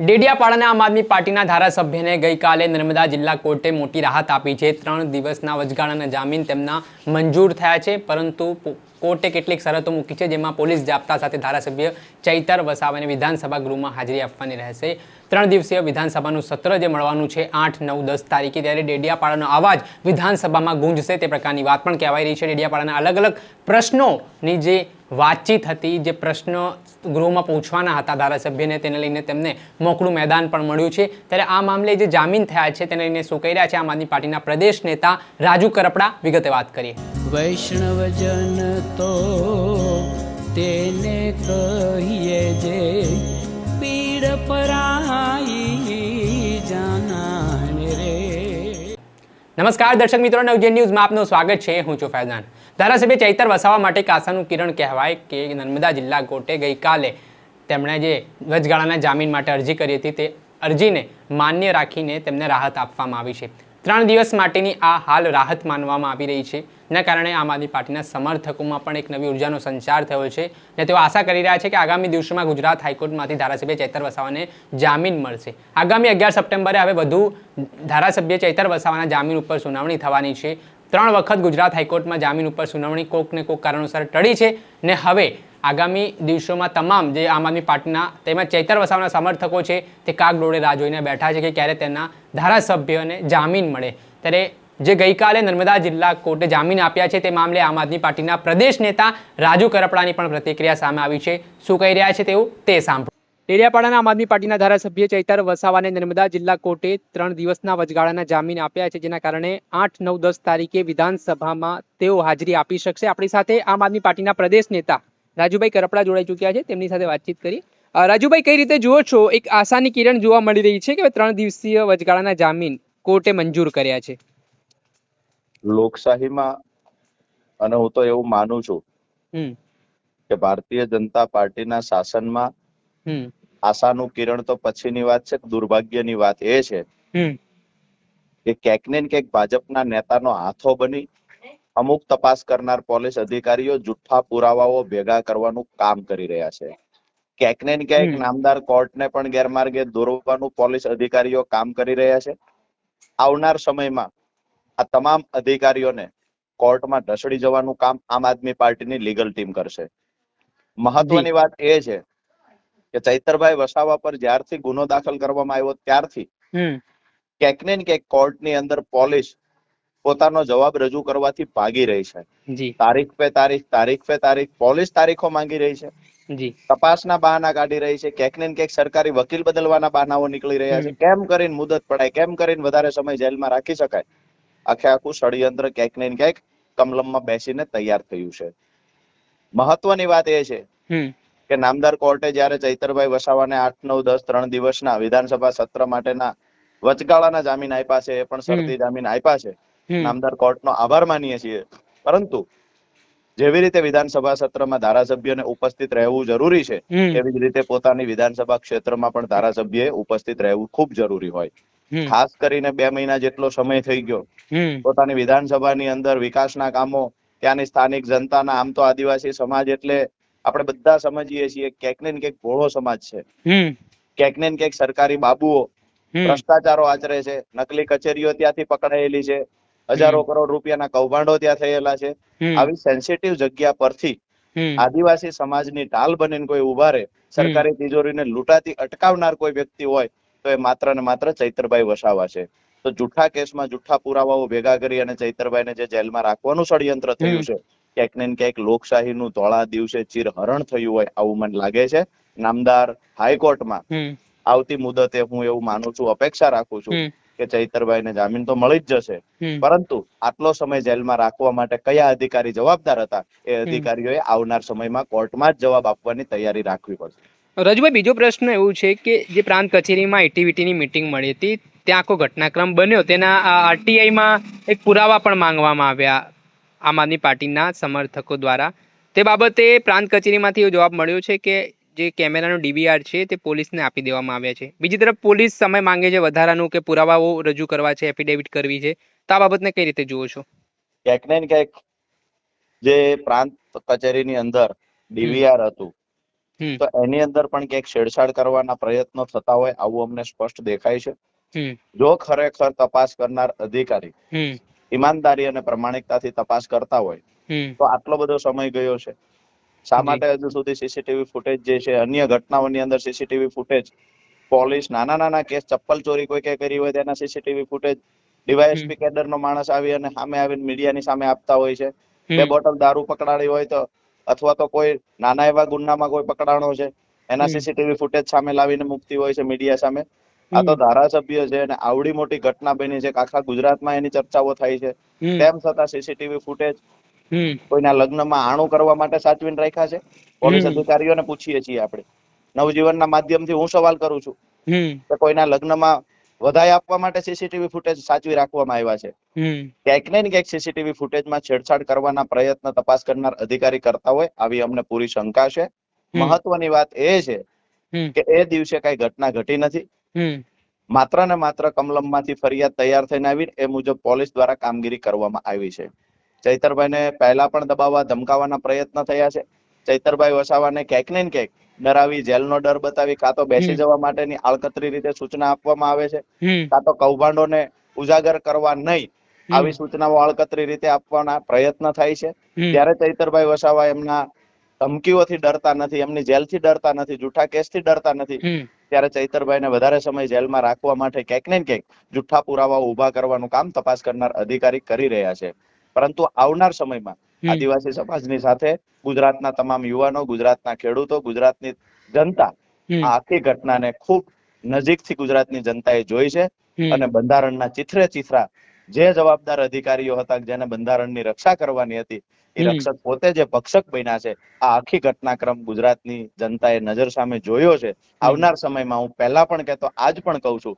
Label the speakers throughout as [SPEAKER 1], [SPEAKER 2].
[SPEAKER 1] ડેડિયાપાડાના આમ આદમી પાર્ટીના ધારાસભ્યને ગઈકાલે નર્મદા જિલ્લા કોર્ટે મોટી રાહત આપી છે. ત્રણ દિવસના વચગાળાના જામીન તેમના મંજૂર થયા છે, પરંતુ કોર્ટે કેટલીક શરતો મૂકી છે, જેમાં પોલીસ જાપ્તા સાથે ધારાસભ્ય ચૈતર વસાવાને વિધાનસભા ગૃહમાં હાજરી આપવાની રહેશે. ત્રણ દિવસીય વિધાનસભાનું સત્ર જે મળવાનું છે આઠ, નવ, દસ તારીખે, ત્યારે ડેડિયાપાડાનો અવાજ વિધાનસભામાં ગુંજશે તે પ્રકારની વાત પણ કહેવાઈ રહી છે. ડેડિયાપાડાના અલગ અલગ પ્રશ્નોની જે વાતચીત હતી, જે પ્રશ્નો ગૃહમાં પૂછવાના હતા ધારાસભ્યને, તેને લઈને તેમને મોકળું મેદાન પણ મળ્યું છે. ત્યારે આ મામલે જે જામીન થયા છે, તેને લઈને શું કહી રહ્યા છે? આમ આદમી પાર્ટીના પ્રદેશ નેતા રાજુ કરપડા, વિગતે વાત કરીએ.
[SPEAKER 2] વૈષ્ણવજન તો તેને કહીએ જે પીડ પરાઈ
[SPEAKER 1] નમસ્કાર, દર્શક મિત્રો નવજે ન્યૂઝમાં આપનું સ્વાગત છે. હું છું ફૈઝાન. ધારાસભ્ય ચૈતર વસાવા માટે કાસાનું કિરણ કહેવાય કે નર્મદા જિલ્લા કોર્ટે ગઈકાલે તેમણે જે વચગાળાના જામીન માટે અરજી કરી હતી તે અરજીને માન્ય રાખીને તેમને રાહત આપવામાં આવી છે. ત્રણ દિવસ માટેની આ હાલ રાહત માનવામાં આવી રહી છે. એના કારણે આમ આદમી પાર્ટીના સમર્થકોમાં પણ એક નવી ઉર્જાનો સંચાર થયો છે. અને તેઓ આશા કરી રહ્યા છે કે આગામી દિવસોમાં ગુજરાત હાઈકોર્ટમાંથી ધારાસભ્ય ચૈતર વસાવાને જામીન મળશે. આગામી અગિયાર સપ્ટેમ્બરે હવે વધુ ધારાસભ્ય ચૈતર વસાવાના જામીન ઉપર સુનાવણી થવાની છે. ત્રણ વખત ગુજરાત હાઈકોર્ટમાં જામીન ઉપર સુનાવણી કોક ને કોક કારણોસર ટળી છે. ને હવે આગામી દિવસોમાં તમામ જે આમ આદમી પાર્ટીના તેમજ ચૈતર વસાવાના સમર્થકો છે, તે કાગડોળે રાહ જોઈને બેઠા છે કે ક્યારે તેના ધારાસભ્યોને જામીન મળે. ત્યારે જે ગઈકાલે નર્મદા જિલ્લા કોર્ટે જામીન આપ્યા છે, તે મામલે આમ આદમી પાર્ટીના પ્રદેશ નેતા રાજુ કરપડાની પણ પ્રતિક્રિયા સામે આવી છે. શું કહી રહ્યા છે તેવું તે સાંભળો. ડેડિયાપાડાના આમ આદમી પાર્ટીના ધારાસભ્ય ચૈતર વસાવાને નર્મદા જિલ્લા કોર્ટે ત્રણ દિવસના વચગાળાના જામીન આપ્યા છે, જેના કારણે આઠ નવ દસ તારીખે વિધાનસભામાં તેઓ હાજરી આપી શકશે. આપણી સાથે આમ આદમી પાર્ટીના પ્રદેશ નેતા રાજુભાઈ કરપડા જોડાઈ ચૂક્યા છે તેમની સાથે વાતચીત કરી. રાજુભાઈ કઈ રીતે જુઓ છો? એક આશાની કિરણ જોવા મળી રહી છે કે ત્રણ દિવસીય વચગાળાના જામીન કોર્ટે મંજૂર કર્યા છે?
[SPEAKER 3] લોકશાહીમાં અને હું તો એવું માનું છું કે ભારતીય જનતા પાર્ટીના શાસનમાં આશાનું કિરણ તો પછીની વાત છે દુર્ભાગ્યની વાત એ છે કે ક્યાંક ને ક્યાંક ભાજપના નેતાનો હાથો બની અમુક તપાસ કરનાર પોલીસ અધિકારીઓ જુઠ્ઠા પુરાવાઓ ભેગા કરવાનું કામ કરી રહ્યા છે. ક્યાંક ને ક્યાંક નામદાર કોર્ટને પણ ગેરમાર્ગે દોરવાનું પોલીસ અધિકારીઓ કામ કરી રહ્યા છે. આવનાર સમયમાં આ તમામ અધિકારીઓને કોર્ટમાં ઢસડી જવાનું કામ આમ આદમી પાર્ટીની લીગલ ટીમ કરશે. મહત્વની વાત એ છે કે ચૈતરભાઈ વસાવા પર જ્યારથી ગુનો દાખલ કરવામાં આવ્યો ત્યારથી ક્યાંક ને ક્યાંક કોર્ટની અંદર પોલીસ પોતાનો જવાબ રજૂ કરવાથી ભાગી રહી છે. તારીખ પે તારીખ તારીખ પે તારીખ પોલીસ તારીખો માંગી રહી છે. તપાસના બહાના કાઢી રહી છે. ક્યાંક ને ક્યાંક સરકારી વકીલ બદલવાના બહાનાઓ નીકળી રહ્યા છે. કેમ કરીને મુદત પડાય? કેમ કરીને વધારે સમય જેલમાં રાખી શકાય? આખે આખું ષડયંત્ર ક્યાંક ને ક્યાંક કમલમમાં બેસીને તૈયાર થયું છે. મહત્વની વાત એ છે કે નામદાર કોર્ટે જયારે ચૈતરભાઈ વસાવાને આઠ નવ દસ ત્રણ દિવસના વિધાનસભા સત્ર માટેના વચગાળાના જામીન આપ્યા છે એ પણ શરતી જામીન આપ્યા છે. નામદાર કોર્ટનો આભાર માનીએ છીએ. પરંતુ જેવી રીતે વિધાનસભા સત્રમાં ધારાસભ્યને ઉપસ્થિત રહેવું જરૂરી છે તેવી જ રીતે પોતાની વિધાનસભા ક્ષેત્રમાં પણ ધારાસભ્યએ ઉપસ્થિત રહેવું ખૂબ જરૂરી હોય. ખાસ કરીને બે મહિના જેટલો સમય થઈ ગયો. પોતાની વિધાનસભાની અંદર વિકાસના કામો ત્યાંની સ્થાનિક જનતાના આમ તો આદિવાસી સમાજ એટલે આપણે બધા સમજીએ છીએ ક્યાંક ને ક્યાંક ભોળો સમાજ છે. ક્યાંક ને ક્યાંક સરકારી બાબુઓ ભ્રષ્ટાચારો આચરે છે નકલી કચેરીઓ ત્યાંથી પકડાયેલી છે. હજારો કરોડ રૂપિયાના કૌભાંડો ત્યાં થયેલા છે. આવી સેન્સિટિવ જગ્યા પરથી આદિવાસી સમાજની ટાલ બનીને કોઈ ઊભા રહે સરકારી તિજોરીને લૂંટાતી અટકાવનાર કોઈ વ્યક્તિ હોય તો એ માત્ર ને માત્ર ચૈતરભાઈ વસાવા છે. તો જૂઠા કેસમાં જૂઠા પુરાવાઓ ભેગા કરી અને ચૈતરભાઈને જે જેલમાં રાખવાનું ષડયંત્ર થયું છે ક્યાંક ને ક્યાંક લોકશાહીનું ધોળા દિવસે ચીરહરણ થયું હોય આવું મને લાગે છે. નામદાર હાઈકોર્ટમાં આવતી મુદતે હું એવું માનું છું અપેક્ષા રાખું છું કે ચૈતરભાઈને જામીન તો મળી જ જશે. પરંતુ આટલો સમય જેલમાં રાખવા માટે કયા અધિકારી જવાબદાર હતા? એ અધિકારીઓએ આવનાર સમયમાં કોર્ટમાં જ જવાબ આપવાની તૈયારી રાખવી પડશે.
[SPEAKER 1] રજુભાઈ બીજો પ્રશ્ન એવું છે કે જે પ્રાંત કચેરીમાં એટીવીટીની મીટિંગ મળી હતી ત્યાં આખો ઘટનાક્રમ બન્યો. તેના આરટીઆઈમાં એક પુરાવા પણ માંગવામાં આવ્યા આમ આદમી પાર્ટીના સમર્થકો દ્વારા. તે બાબતે પ્રાંત કચેરીમાંથી એવો જવાબ મળ્યો છે કે જે કેમેરાનો ડીબીઆર છે તે પોલીસને આપી દેવામાં આવ્યા છે. બીજી તરફ પોલીસ સમય માંગે છે વધારાનું કે પુરાવાઓ રજૂ કરવા છે એફિડેવિટ કરવી છે. તો આ બાબતને કઈ રીતે જુઓ છો?
[SPEAKER 3] ક્યાંક ને ક્યાંક જે પ્રાંત કચેરીની અંદર ડીવીઆર હતું તો એની અંદર પણ ક્યાંક છેડછાડ કરવાના પ્રયત્નો થતા હોય આવું અમને સ્પષ્ટ દેખાય છે. જો ખરેખર તપાસ કરનાર અધિકારી ઈમાનદારી અને પ્રમાણિકતાથી તપાસ કરતા હોય તો આટલો બધો સમય ગયો છે. શા માટે હજુ સુધી સીસીટીવી ફૂટેજ જે છે અન્ય ઘટનાઓની અંદર સીસીટીવી ફૂટેજ પોલીસ નાના નાના કેસ ચપ્પલ ચોરી કોઈ કે કરી હોય તેના સીસીટીવી ફૂટેજ ડીવાયએસપી કેડર નો માણસ આવી અને સામે આવીને મીડિયાની સામે આપતા હોય છે. બે બોટલ દારૂ પકડાડી હોય તો અથવા તો કોઈ નાના એવા ગુનામાં કોઈ પકડાણો છે એના સીસીટીવી ફૂટેજ સામે લાવીને મૂકતી હોય છે મીડિયા સામે. આ તો ધારાસભ્ય છે અને આવડી મોટી ઘટના બની છે આખા ગુજરાતમાં એની ચર્ચાઓ થાય છે. તેમ છતાં સીસીટીવી ફૂટેજ કોઈના લગ્નમાં આણું કરવા માટે સાચવીને રાખ્યા છે? પોલીસ. અધિકારીઓને પૂછીએ છીએ આપણે. નવજીવનના માધ્યમથી હું સવાલ કરું છું કે કોઈના લગ્નમાં વધાઈ આપવા માટે સીસીટીવી ફૂટેજ સાચવી રાખવામાં આવ્યા છે? ક્યાંક ને ક્યાંક સીસીટીવી ફૂટેજમાં છેડછાડ કરવાના પ્રયત્ન તપાસ કરનાર અધિકારી કરતા હોય આવી અમને પૂરી શંકા છે. મહત્વની વાત એ છે કે એ દિવસે કઈ ઘટના ઘટી નથી. માત્ર ને માત્ર કમલમમાંથી ફરિયાદ તૈયાર થઈને આવી એ મુજબ પોલીસ દ્વારા કામગીરી કરવામાં આવી છે. ચૈતરભાઈને પહેલા પણ દબાવવા ધમકાવવાના પ્રયત્ન થયા છે. ચૈતરભાઈ વસાવાને ક્યાંક ને ક્યાંક ડરાવી જેલનો ડર બતાવી કાં તો બેસી જવા માટેની આળકતરી રીતે સૂચના આપવામાં આવે છે. કાં તો કૌભાંડોને ઉજાગર કરવા નહીં આવી સૂચનાઓ આળકતરી રીતે આપવાના પ્રયત્ન થાય છે. ત્યારે ચૈતરભાઈ વસાવા એમના ધમકીઓથી ડરતા નથી એમની જેલથી ડરતા નથી જૂઠા કેસથી ડરતા નથી. ત્યારે ચૈતરભાઈને વધારે સમય જેલમાં રાખવા માટે ક્યાંક ને ક્યાંક જુઠ્ઠા પુરાવાઓ ઊભા કરવાનું કામ તપાસ કરનાર અધિકારી કરી રહ્યા છે. પરંતુ આવનાર સમયમાં. આદિવાસી સમાજની સાથે ગુજરાતના તમામ યુવાનો ગુજરાતના ખેડૂતો ગુજરાતની જનતા આ આખી ઘટનાને ખૂબ નજીકથી ગુજરાતની જનતાએ જોઈ છે. અને બંધારણના ચિત્રે ચિત્રા જે જવાબદાર અધિકારીઓ હતા જેને બંધારણની રક્ષા કરવાની હતી એ રક્ષક પોતે જે ભક્ષક બન્યા છે આ આખી ઘટનાક્રમ ગુજરાતની જનતાએ નજર સામે જોયો છે. આવનાર સમયમાં હું પહેલા પણ કહેતો આજ પણ કહું છું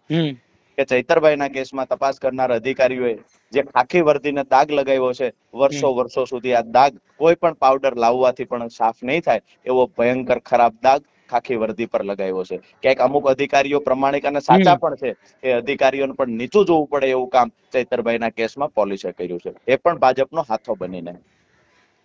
[SPEAKER 3] કે ચૈતરભાઈના કેસમાં તપાસ કરનાર અધિકારીઓએ જે ખાખી વર્દીને દાગ લગાવ્યો છે વર્ષો વર્ષો સુધી આ દાગ કોઈ પણ પાવડર લાવવાથી પણ સાફ નહીં થાય એવો ભયંકર ખરાબ દાગ ખાખી વર્દી પર લગાવ્યો છે. ક્યાંક અમુક અધિકારીઓ પ્રમાણિક અને સાચા પણ છે એ અધિકારીઓને પણ નીચું જોવું પડે એવું કામ ચૈતરભાઈના કેસમાં પોલીસે કર્યું છે. એ પણ ભાજપનો હાથો બનીને.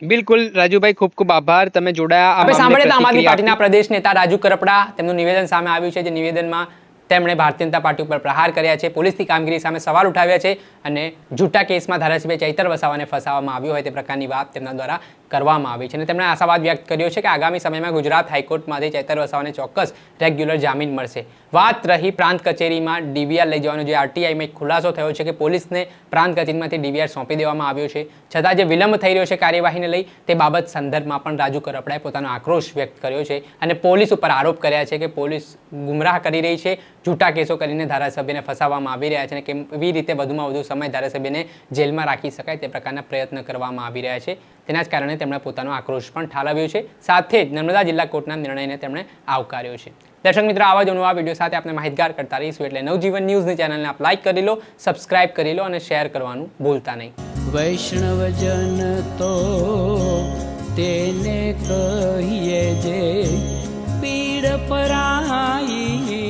[SPEAKER 4] બિલકુલ રાજુભાઈ ખૂબ ખૂબ આભાર. તમે જોડાયા.
[SPEAKER 1] આપણે આમ આદમી પાર્ટીના પ્રદેશ નેતા રાજુ કરપડા તેમનું નિવેદન સામે આવ્યું છે જે નિવેદનમાં તેમણે ભારતીય જનતા પાર્ટી ઉપર પ્રહાર કર્યા છે. પોલીસની કામગીરી સામે સવાલ ઉઠાવ્યા છે અને જૂઠા કેસમાં ધારાસભ્ય ચૈતર વસાવાને ફસાવવામાં આવ્યો હોય તે પ્રકારની વાત તેમના દ્વારા કરવામાં આવી છે. અને તેમણે આશાવાદ વ્યક્ત કર્યો છે કે આગામી સમયમાં ગુજરાત હાઈકોર્ટમાંથી ચેતર વસાવાને ચોક્કસ રેગ્યુલર જામીન મળશે. વાત રહી પ્રાંત કચેરીમાં ડીવીઆર લઈ જવાનો, જે આરટીઆઈમાં એક ખુલાસો થયો છે કે પોલીસને પ્રાંત કચેરીમાંથી ડીવીઆર સોંપી દેવામાં આવ્યો છે. છતાં જે વિલંબ થઈ રહ્યો છે કાર્યવાહીને લઈ, તે બાબત સંદર્ભમાં પણ રાજુ કરપડાએ પોતાનો આક્રોશ વ્યક્ત કર્યો છે અને પોલીસ ઉપર આરોપ કર્યા છે કે પોલીસ ગુમરાહ કરી રહી છે, જૂઠા કેસો કરીને ધારાસભ્યને ફસાવવામાં આવી રહ્યા છે અને કેવી રીતે વધુમાં વધુ સમય ધારાસભ્યને જેલમાં રાખી શકાય તે પ્રકારના પ્રયત્ન કરવામાં આવી રહ્યા છે. તેના જ કારણે તેમણે પોતાનો આક્રોશ પણ ઠાલવ્યો છે. સાથે જ નર્મદા જિલ્લા કોર્ટના નિર્ણયને તેમણે આવકાર્યો છે. દર્શક મિત્રો, આવા જ નવા વીડિયો સાથે આપણે માહિતગાર કરતા રહીશું એટલે નવજીવન ન્યૂઝની ચેનલને આપ લાઇક કરી લો, સબસ્ક્રાઇબ કરી લો અને શેર કરવાનું ભૂલતા નહીં.
[SPEAKER 2] વૈષ્ણવજન તો તેને કહીએ જે પીડ પરાઈ